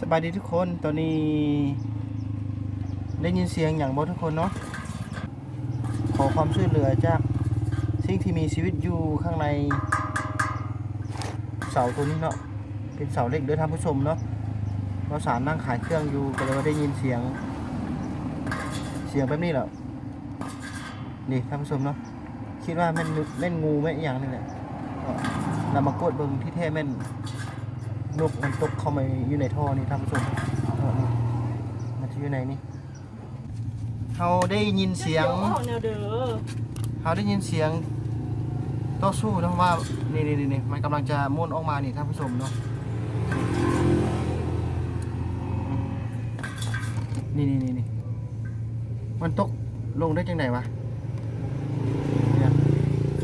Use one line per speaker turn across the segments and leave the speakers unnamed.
สบายดีทุกคนตอนนี้ได้ยินเสียงอย่างบ่ทุกคนเนาะขอความช่วยเหลือจากสิ่งที่มีชีวิตอยู่ข้างในเสาตัวนี้เนาะเป็นเสาเล็กด้อท่านผู้ชมเนาะเราสารนั่งขายเครื่องอยู่ก็เลยว่าได้ยินเสียง เสียงแบบนี้แหละนี่ท่านผู้ชมเนาะคิดว่าแม่นแม่นงูแม่นอย่างนี่แหละเรามากดเบิ่งที่แท้แม่น นกมันตกเข้ามาอยู่ในท่อนี่ท่านผู้ชมมันจะอยู่ในนี่เขาได้ยินเสียง
เขา
ได้ยินเสียงต่อสู้นะว่านี่นี่นี่นี่มันกำลังจะม้วนออกมานี่ท่านผู้ชมเนาะนี่นี่นี่นี่มันตกลงได้จังไหนวะ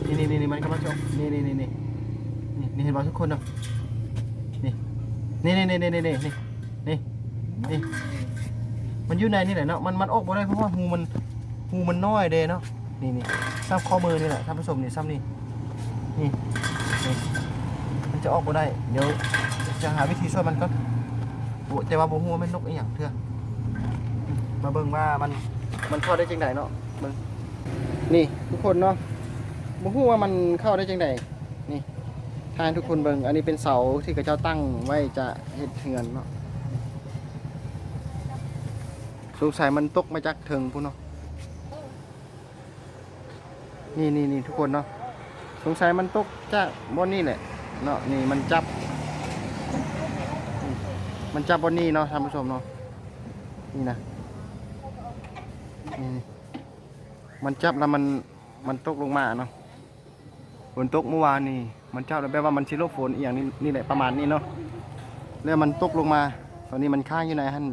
นี่นี่นี่มันกำลังจะนี่นี่นี่นี่นี่เห็นป่ะทุกคนเนาะ นี่นี่นี่นี่นี่นี่นี่นี่มันอยู่ในนี่แหละเนาะมันมันออกมาได้เพราะว่าหูมันหูมันน้อยเด้เนาะนี่นี่ซ้ำข้อมือนี่แหละท่านผู้ชมนี่ซ้ำนี่นี่นี่มันจะออกมาได้เดี๋ยวจะหาวิธีช่วยมันก็แต่ว่าบ่ฮู้ว่ามันนกอีหยังเถอะมาเบิ่งว่ามันมันเข้าได้จังไดเนาะเบิ่งนี่ทุกคนเนาะบ่ฮู้ว่ามันเข้าได้จังไหน ทายทุกคนเบิงอันนี้เป็นเสาที่กระเจ้าตั้งไว้จะเฮ็ดเฮือนเนาะสงสัยมันตกมาจากเทิงพุ่นเนาะนี่นี่นี่ทุกคนเนาะสงสัยมันตกจากบนนี่แหละเนาะนี่มันจับ มันจับบนนี่เนาะท่านผู้ชมเนาะนี่นะนี่นี่มันจับแล้วมันมันตกลงมาเนาะฝนตกเมื่อวานนี่ มันเจ้าแปลว่ามันชิโลฝนอีกอย่างนี้นี่แหละประมาณนี้เนาะแล้วมันตกลงมา ตอนนี้มันค้างอยู่ในหัน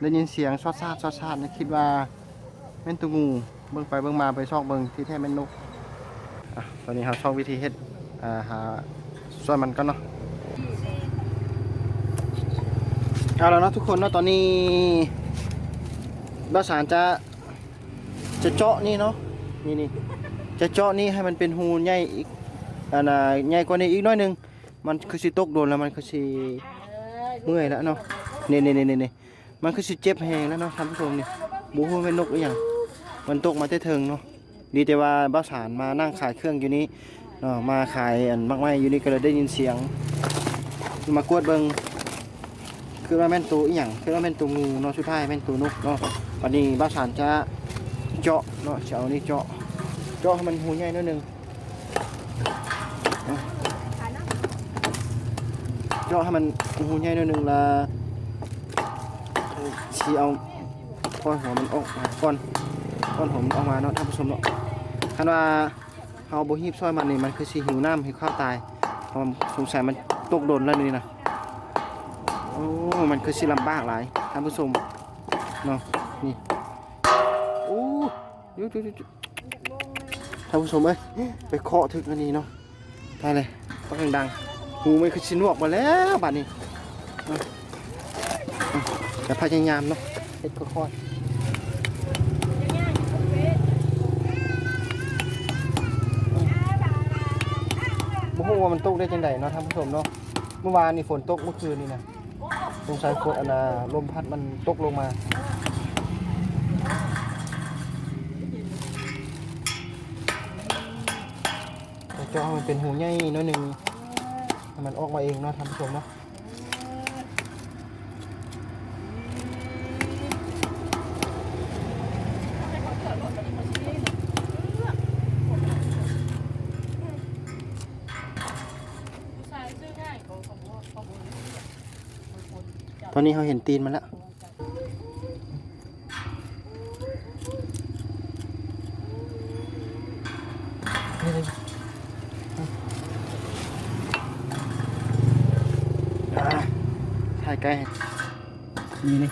ได้ยินเสียงซอดซาดซอดซาดนะคิดว่าแม่นตัวงูเบิ่งไปเบิ่งมาไปซอกเบิ่งที่แท้แม่นนกอะตอนนี้เราซอกวิธีเฮ็ดอ่าหาส่วนมันก็เนาะเอาแล้วเนาะทุกคนเนาะตอนนี้บ้าสารจะจะเจาะนี่เนาะนี่นี่จะเจาะนี่ให้มันเป็นหูใหญ่อีก อันน่ะใหญ่กว่านี้อีกน้อยหนึงมันคือสิตกโดนแล้วมันคือสิเมื่อยแล้วเนาะนี่นี่นี่นี่มันคือสิเจ็บแหงแล้วเนาะท่านผู้ชมนี่บูฮู้เป็นนกอีหยังมันตกมาแต่เทิงเนาะดีแต่ว่าบ้าสารมานั่งขายเครื่องอยู่นี้เนาะมาขายอันมากมายอยู่นี่ก็เลยได้ยินเสียง มากวดเบิงคือว่าแม่นตัวอีหยังคือว่าแม่นตัวงูเนาะสุดท้ายแม่นตัวนกเนาะวันนี้บ้าสารจะเจาะเนาะจะเอานี่เจาะเจาะให้มันหูใหญ่นิดนึง เจาะให้มันหูใหญ่หนิดนึงละชีเอาก้อนหัวมันออกมาก้อนก้อนหัวมันออกมาเนาะท่านผู้ชมเนาะคันว่าเอาโบฮีบซอยมันนี่มันคือสีหิวน้ำหิวข้าวตายเพราะมันสงสัยมันตกโดนแล้วนี่นะโอ้มันคือสิลำบากหลายท่านผู้ชมเนาะนี่โอ้ยยุดยุดยุดท่านผู้ชมเอ้ยไปเคาะถึกอันนี้เนาะไปเลยต้องดังๆ หูไมันคือชินวกมาแล้วบัดนี้แต่พยายามเนาะเฮ็ดค่อยๆบ่ฮู้ว่ามันตกได้จังไดเนาะท่านผู้ชมเนาะเมื่อวานนี่ฝนตกเมื่อคืนนี่นะสงสัยฝนอันน่ะลมพัดมันตกลงมาจะเอามันเป็นหูใหญ่น้อยหนึ่ง มันออกมาเองเนาะท่านผู้ชมเนาะตอนนี้เขาเห็นตีนมันแล้วนี่เลย อ่า ถ่ายใกลนี่นี่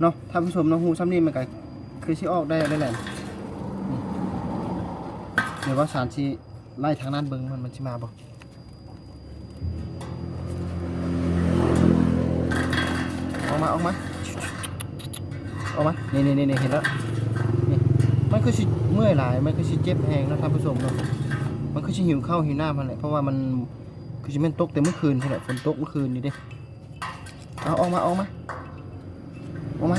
เนาะท่านผู้ชมเนาะหูซ้ำนี่มันก็คือชิออกได้ได้แหละเดี๋ยวว่าสารชีไล่ทางนั้นเบิงมันมันชิมาบ่ออกมาออกมาออกมานี่นี่นี่เห็นแล้วนี่มันคือชิเมื่อยหลายมันคือชิเจ็บแหงนะท่านผู้ชมเนาะมันคือชิหิวข้าวหิวน้ำมันแหละเพราะว่ามันคือจะเป็นตกแต่เมื่อคืนใช่ไหมฝนตกเมื่อคืนนี่เด้ เอาออกมาออกมาออกมา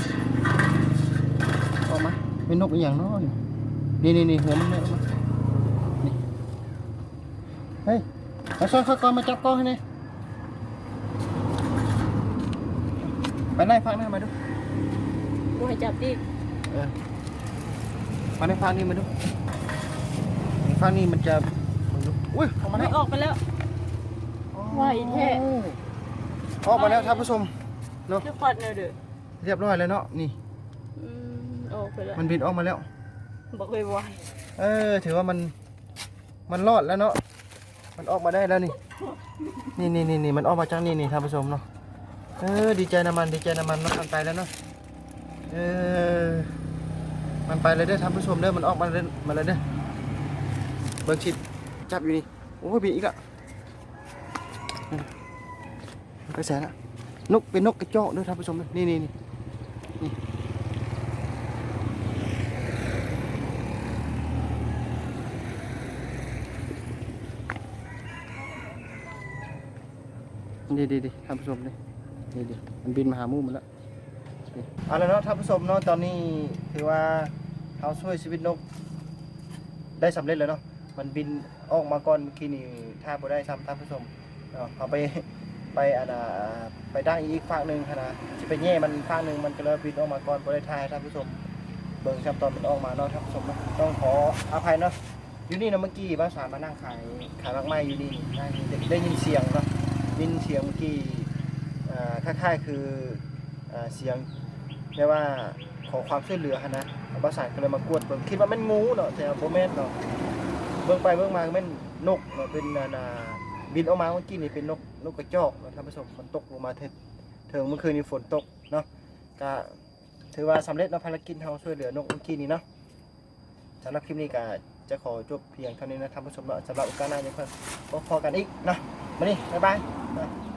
ออกมาเป็นนกอีกอย่างเน้อยนี่นี่นี่หัวมันเนี่ยออกมานี่เฮ้ยมาช่วยเขาก่อนมาจับกล้องให้หน่อยไปไล่ฟังหน้ามาดู
กูให้จับดิ
เออมาในฟังนี้มาดูในฟังนี้มันจะมึงดูอุ้ยออกมา
ไม่
แล้ว
ออกไปแล้วว่าอีแท้
ออกมาแล้วท่านผู้ชมเนาะ
จะควัดเนอะเด้อ
เรียบร้อยแล้วเนาะนี่
อืมออกไปแล้ว
มันบินออกมาแล้ว
บอกไว้ไว
เออ ถือว่ามันมันรอดแล้วเนาะมันออกมาได้แล้วนี่นี่นี่นี่นี่มันออกมาจากนี่นี่ท่านผู้ชมเนาะเออดีใจนะมันดีใจนะมันมันไปแล้วเนาะเออมันไปเลยเด้อท่านผู้ชมเด้อมันออกมาเลยมาเลยเด้อเบิกชิดจับอยู่นี่โอ้ยบินอีกละ อืมมันไปแสนละนกเป็นนกกระจอกด้อท่านผู้ชมเด้อนี่นี่นี่นี่ดีดีดีท่านผู้ชมนี่ดีดีมันบินมาหามู่มันแล้วเอาล้วเนาะท่านผู้ชมเนาะตอนนี้ถือว่าเขาช่วยชีวิตนก ได้สำเร็จแล้วเนาะมันบินออกมาก่อนเมื่อกี้นี่ถ้าบ่ได้ซ้ำท่านผู้ชมเนาะเขาไป ไปอันน่ะไปดั้งอีกฝั่งหนึ่งนะจะไปแย่มันฝั่งหนึ่งมันก็เลยบินออกมาก่อนบ่ไทายท่านผู้ชมเบิ่งครับตอนมันออกมาเนาะท่านผู้ชมนะต้องขออภัยเนาะอยู่นี่เนาะเมื่อกี้บ้านสารมานั่งขายขายมากไม้อยู่นี่ได้ได้ได้ยินเสียงเนาะยินเสียงเมื่อกี้อ่าคล้ายๆคืออ่าเสียงเรียกว่าขอความช่วยเหลือนะประสานก็เลยมากวดเบิ่งคิดว่าแม่นงูเนาะแต่บ่แม่นเนาะเบิ่งไปเบิ่งมาก็แม่นนกเนาะเป็นนาบินออกมาเมื่อกี้นี่เป็นนก นกกระจอกเนาะท่านผู้ชมฝนตกลงมาเถิดเถิงเมื่อคืนนี้ฝนตกเนาะก็ถือว่าสำเร็จเนาะภารกิจเราช่วยเหลือนกเมื่อกี้นี้เนาะสำหรับคลิปนี้ก็จะขอจบเพียงเท่านี้นะท่านผู้ชมเนาะสำหรับโอกาสหน้ายังค่อยพบกันอีกเนาะมานี่บ๊ายบาย